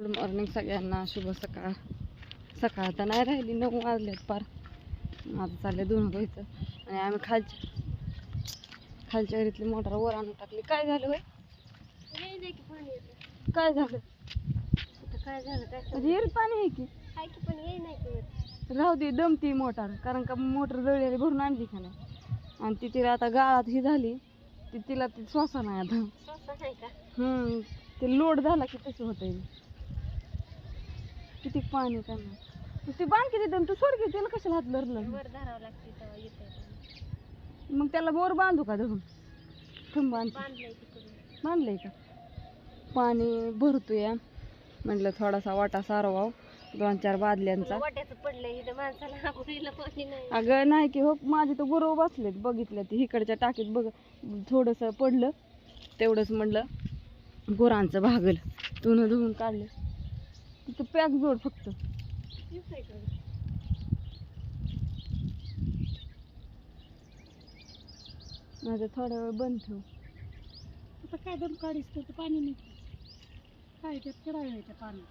Good morning सगळ्यांना शुभ सकाळ. सकाळ तर नाही राहिली नऊ वाजलेत पार. माझं चाललंय दोन व्हायचं आणि आम्ही खालच्या खालच्या घरीतली मोटर वर आणून टाकली. काय झालं होय? काय झालं? काय झालं काय पाणी आहे की? पण नाही. राहू दे दमती मोटर. कारण का मोटर जळलेली भरून आणली का नाही? आणि ती तिला आता गाळात ही झाली. ती तिला ती श्वासा नाही आता. स्वस्त नाही का? हम्म ते लोड झाला की तसं होतं. किती पाणी काय नाही ती बांध किती तू सोड की त्याला कशाला हात धरलं? वर धरावं लागते तेव्हा येते मग त्याला बोर बांधू का धरून? थंब बांध. बांधलंय तिकडून. बांधलंय का? पाणी भरतोय. म्हटलं थोडासा वाटा सारवाव. दोन चार बादल्यांचा. वाट्याचं पडलंय इथं माणसाला. आंघोळीला पाणी नाही. अगं नाही की हो माझे तर गुरव बसलेत. बघितलं ते इकडच्या टाकीत बघ थोडंसं पडलं. तेवढंच म्हणलं गुरांचं भागल. धुणं धुवून काढलं. तिथं पॅक जोड फक्त? माझं थोडा वेळ बंद ठेव. आता काय दम काढीस तर पाणी नाही काय त्यात करावं ते पाणी.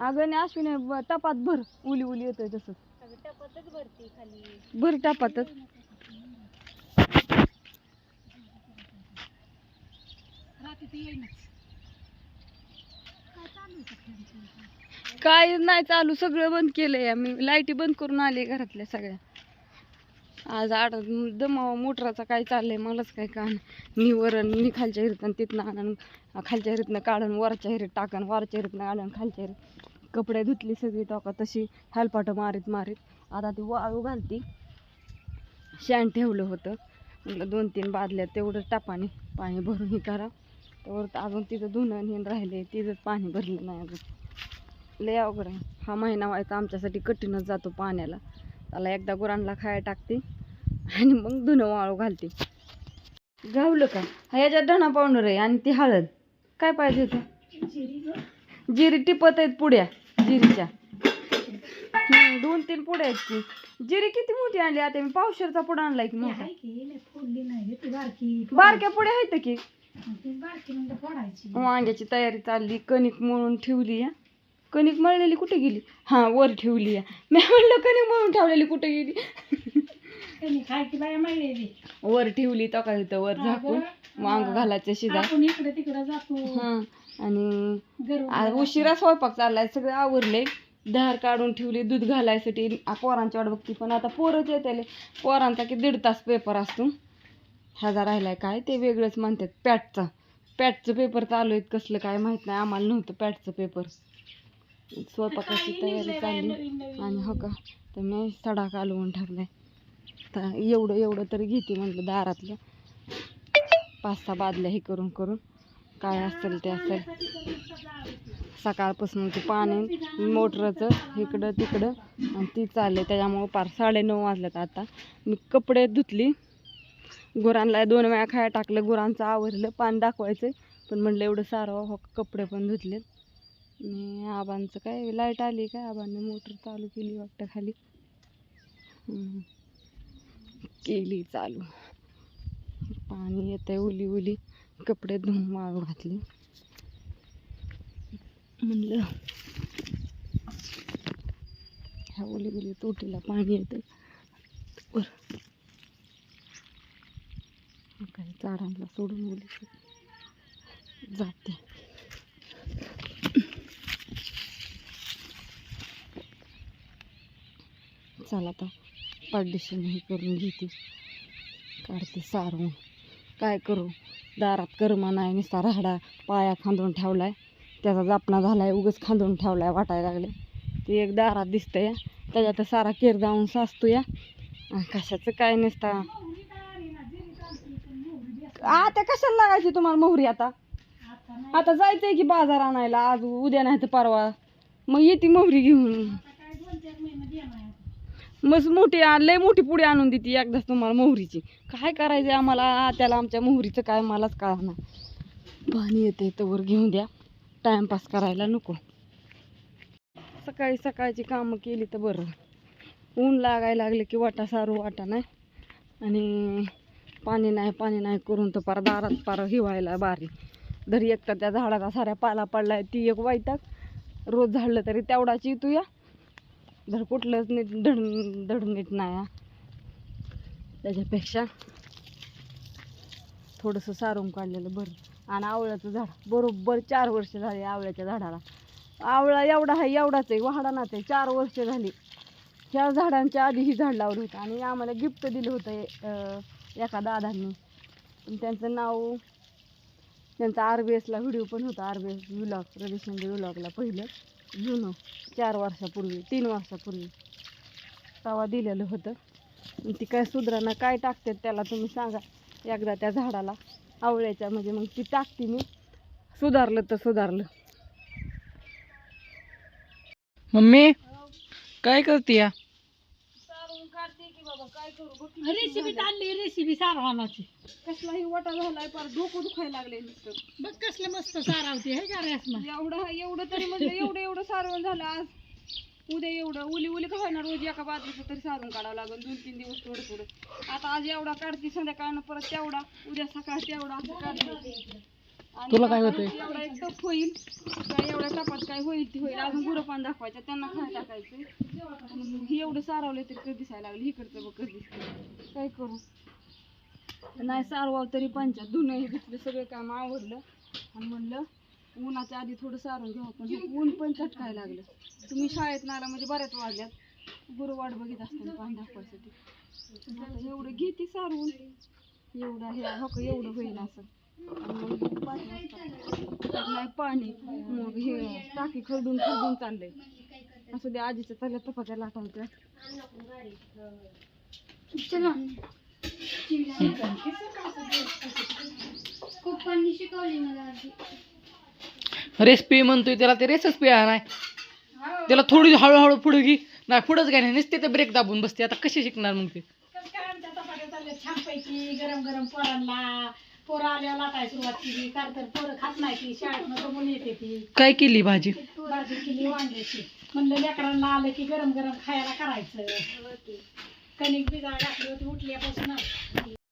अगं आणि अश्विनी टपात भर. उली उली येतोय तसंच अगं टपातच भरती खाली. भर टपातच. रात्री ते येईनच. काय नाही चालू सगळं बंद केलंय आम्ही. लाईटी बंद करून आले घरातल्या सगळ्या. आज आड दमावा मोटराचा काय चाललंय मलाच काय का मी वरण मी खालच्या हिरीतनं तिथनं आणून खालच्या हिरीतनं काढून वरच्या हिरीत टाकन वरच्या हिरीतनं आणून खालच्या हिरीत. कपडे धुतली सगळी टोका तशी हालपाटं मारीत मारीत. आता ती वाळू घालती. शॅन ठेवलं होतं. म्हटलं दोन तीन बादल्या तेवढं टापाने पाणी भरून हे करा. त्यावर अजून तिथं धुणं हे राहिले तिथंच पाणी भरलं नाही अजून. लय अवघड आहे. हा महिना व्हायचा आमच्यासाठी कठीणच जातो पाण्याला. त्याला एकदा गुरांना खाया टाकते आणि मग धुणं वाळू घालते. गावलं का? हा याच्यात धणा पावडर आहे आणि ती हळद. काय पाहिजे होतं? जिरी टिपत आहेत पुड्या जिरीच्या. दोन तीन पुड्या आहेत की जिरी किती मोठी आणली आता? मी पावशेरचा पुडा आणलाय की मोठा. बारक्या पुड्या आहेत की? वांग्याची तयारी चालली कणिक मळून ठेवली या कणिक मळलेली कुठे गेली? हां वर ठेवली या मी म्हणलं कणिक मळून ठेवलेली कुठे गेली? काय वर ठेवली तो का तिथं वर झाकून. वांग घालायचं शिजा आपण इकडे तिकडे जातो हां आणि उशिरा स्वयंपाक चाललाय सगळे आवरले. धार काढून ठेवली दूध घालायसाठी. आ, पोरांची वाट बघती पण आता पोरच येते पोरांचा की दीड तास पेपर असतो. ह्याचा राहिलाय काय? ते वेगळंच म्हणतात पॅटचा. पॅटचं पेपर चालू आहेत कसलं काय माहीत नाही आम्हाला नव्हतं पॅटचं पेपर. स्वयंपाकाची तयारी चालली. आणि हो का? तर मी सडा कालवून ठेवलाय. तर एवढं एवढं तरी घेते म्हटलं दारातलं. पाच सहा बादल्या हे करून करून. काय असेल ते असेल. सकाळपासून ते पाणी मोटरचं इकडं तिकडं. आणि ती चालले. त्याच्यामुळं पार साडेनऊ वाजल्यात आता. मी कपडे धुतली. गुरांना दोन वेळा खाया टाकलं गुरांचं आवरलं पाणी दाखवायचं. पण म्हणलं एवढं सारं हो कपडे पण धुतलेत. आणि आबांचं काय लाइट आली काय? आबांनी मोटर चालू केली वाटतं खाली. केली चालू. पाणी येतंय उली उली कपडे धुवून वाळू घातले. म्हणलं ह्या ओली ओली तोटीला पाणी येतं आहे झाडांना सोडून ओली जाते. चला आता पार्टिशन हे करून घेते. काढते सारून काय करू? दारात कर्मा नाही नुसता राहडा पाया खांदून ठेवला आहे त्याचा जापणा आहे उगच खांदून ठेवला आहे वाटायला लागले. ते एक दारात दिसतं. या त्याच्यात सारा केर जाऊन साचतो या कशाचं काय नसता आता कशाला लागायची तुम्हाला मोहरी आता? आता जायचंय की बाजार आणायला आज उद्या नाही तर परवा. मग येते मोहरी घेऊन. मस्त मोठी लय मोठी पुढे आणून देते एकदाच तुम्हाला मोहरीची. काय करायचं आम्हाला? त्याला आमच्या मोहरीचं काय मलाच कळणार. पाणी येते तवर घेऊन द्या. टाइमपास करायला नको. सकाळी सकाळची कामं केली तर बरं. ऊन लागायला लागले की वाटा सारू वाटा नाही? आणि पाणी नाही पाणी नाही करून तर पार दारात पार हिवायला बारी. दर एक तर त्या झाडाचा साऱ्या पाला पडला आहे ती एक वैताग. रोज झाडलं तरी तेवढाच येतो या. धड कुठलंच नीट धड धड नीट नाही त्याच्यापेक्षा थोडंसं सारून काढलेलं बरं. आणि आवळ्याचं झाड बरोबर चार वर्ष झाली आवळ्याच्या झाडाला. आवळा एवढा आहे एवढाच आहे वाहडानाच आहे चार वर्ष झाली. ह्या झाडांच्या आधी ही झाड लावलं होतं आणि आम्हाला गिफ्ट दिलं होतं एका दादांनी पण त्यांचं नाव त्यांचा आर बी एसला व्हिडिओ पण होता R B S vlog Ravishankar व्लॉगला पहिलं. जुनं चार वर्षापूर्वी तीन वर्षापूर्वी. तवा दिलेलं होतं. ती काय सुधारणा काय टाकतात त्याला तुम्ही सांगा. एकदा त्या झाडाला आवळ्याच्या म्हणजे मग ती टाकते मी. सुधारलं तर सुधारलं. मम्मी काय करते या सारून काढते की बाबा काय करू बघ किती रेसिपी. आणली रेसिपी सारवानाची. कसलाही वाटा झालाय पर डोकं दुखायला लागले नुसतं. बघ कसलं मस्त सारावते हे का रेसमा? एवढं एवढं तरी म्हणजे एवढं एवढं सारवण झालं आज. उद्या एवढं उली उली का होईना रोज एका बाजूचं तरी सारून काढावं लागेल दोन तीन दिवस थोडं थोडं. आता आज एवढा काढते संध्याकाळनं परत तेवढा उद्या सकाळ तेवढा असं काढते. तुला काय होतंय? एवढा एक टप होईल. काय एवढ्या टपात काय होईल ती होईल. अजून गुरं पान दाखवायचं त्यांना खाय टाकायचं आणि मग हे एवढं सारवलं तरी कधी दिसायला लागलं. इकडचं बघ कधी काय करू? नाही सारवाव तरी पंचायत धुणं हे घेतलं सगळं काम आवडलं आणि म्हणलं उन्हाच्या आधी थोडं सारून घ्यावं पण हे ऊन पण चटकायला लागलं. तुम्ही शाळेत नाला म्हणजे बऱ्याच वाजल्यात. गुरु वाट बघित असताना पाणी दाखवायसाठी. आता एवढं घेते सारवून. एवढं हे हो का एवढं होईल असं. नाही पाणी. मग हे टाकी खरडून खरडून चाललंय. असं दे आजीच्या चालल्या लाटायच्या शिकवली मला रेसिपी म्हणतोय त्याला ते रेसिपी नाही त्याला थोडी हळूहळू पुढे घे. नाही पुढंच काय नाही नुसते ते ब्रेक दाबून बसते. आता कशी शिकणार मग ते? काय आमच्या चपात्या चालल्या? छानपैकी गरम गरम पोरांना. पोरं आल्यावर लाटायला सुरुवात केली? कारण तर पोरं खात नाही ती शाळेत जमून येते ती. काय केली भाजी? भाजी केली वांग्याची. म्हणलं लेकरांना आलं की गरम गरम खायला करायचं. कणिक भिजायला घातली होती उठल्यापासून.